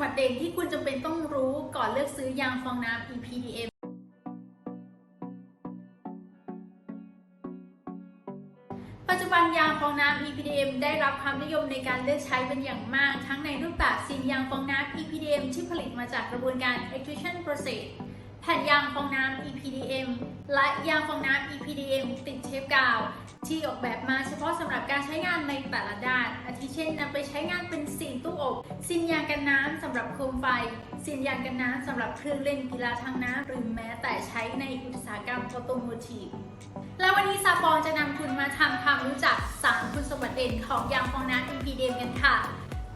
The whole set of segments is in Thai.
บัติเด่นที่คุณจำเป็นต้องรู้ก่อนเลือกซื้อยางฟองน้ำ EPDM ปัจจุบันยางฟองน้ำ EPDM ได้รับความนิยมในการเลือกใช้เป็นอย่างมาก ทั้งในรูปแบบซีนยางฟองน้ำ EPDM ที่ผลิตมาจากกระบวนการ extrusion process แผ่นยางฟองน้ำ EPDM และยางฟองน้ำ EPDM ติดเทปกาว ที่ออกแบบมาเฉพาะสำหรับการใช้งานในแต่ละด้าน อาทิเช่นนำไปใช้งานเป็นซีน อบซีนยางกันน้ำสำหรับโคมไฟซีนยางกันน้ำสำหรับเครื่องเล่นกีฬาทางน้ำหรือแม้แต่ใช้ในอุตสาหกรรมออโตโมทีฟและวันนี้ซาปองจะนำคุณมาทำความรู้จัก 3 คุณสมบัติเด่นของยางฟองน้ำ EPDM กันค่ะ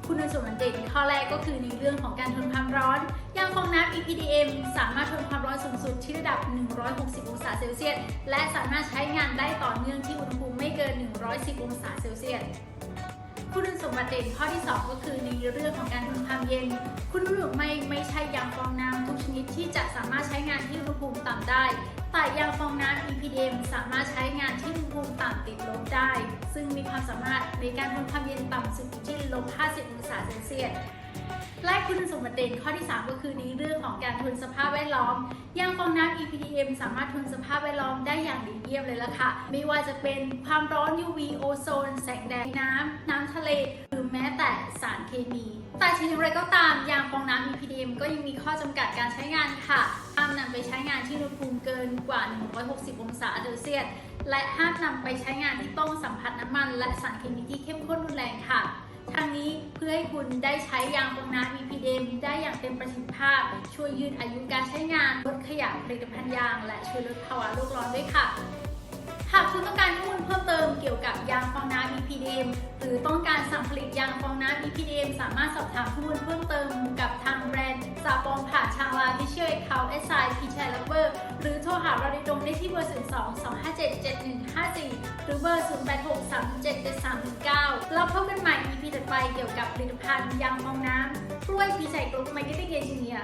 คุณสมบัติเด่นข้อแรกก็คือในเรื่องของการทนความร้อน ยางฟองน้ำ EPDM สามารถทนความร้อนสูงสุดที่ระดับ 160 องศาเซลเซียส และสามารถใช้งานได้ต่อเนื่องที่อุณหภูมิไม่เกิน 110 องศาเซลเซียส คุณสมบัติเด่นข้อที่ 2 ก็คือในเรื่องของการทนความเย็น คุณรู้หรือไม่ไม่ใช่ยางฟองน้ำทุกชนิดที่จะสามารถใช้งานที่อุณหภูมิต่ำได้แต่ยางฟองน้ำ EPDM สามารถใช้งานที่อุณหภูมิต่ำติดลบได้ ซึ่งมีความสามารถในการทนความเย็นต่ำสุดที่ลบ 50 องศาเซลเซียสและคุณสมบัติเด่นข้อที่ 3 ก็คือในเรื่องของการทนสภาพแวดล้อมยางฟองน้ำ EPDM สามารถทนสภาพแวดล้อมได้อย่างดีเยี่ยมเลยละค่ะ ไม่ว่าจะเป็นความร้อน UV โอโซน แสงแดดน้ำ หรือแม้แต่สารเคมี แต่ถึงอย่างไรก็ตามยางฟองน้ำ EPDM ก็ยังมีข้อจำกัดการใช้งานค่ะห้ามนำไปใช้งานที่อุณหภูมิเกินกว่า 160 องศาเซลเซียสและห้ามนำไปใช้งานที่ต้องสัมผัสน้ำมัน และสารเคมีที่เข้มข้นรุนแรงค่ะทางนี้เพื่อให้คุณได้ใช้ยางฟองน้ำ EPDM ได้อย่างเต็มประสิทธิภาพ ช่วยยืดอายุการใช้งานลดขยะผลิตภัณฑ์ยาง และช่วยลดภาวะโลกร้อนด้วยค่ะ หากคุณต้องการข้อมูลเพิ่มเติมเกี่ยวกับยางฟองน้ำ EPDM หรือต้องการ ผลิตยางฟองน้ำ EPDM สามารถสอบถามข้อมูลเพิ่มเติมกับทางแบรนด์ซาปองผ่านทางไลน์ที่ชื่อเขา s i p c h a i l o v e r หรือโทรหาเราโดยตรงได้ที่เบอร์ 0 2 2 5 7 7 1 5 4 หรือเบอร์ 0 8 6 3 7 7 3 9 แล้วพบกันใหม่ EP ต่อไปเกี่ยวกับผลิตภัณฑ์ยางฟองน้ำกล้วยพีชัยกรุ๊ปมาร์เก็ตติ้งเอนจิเนีย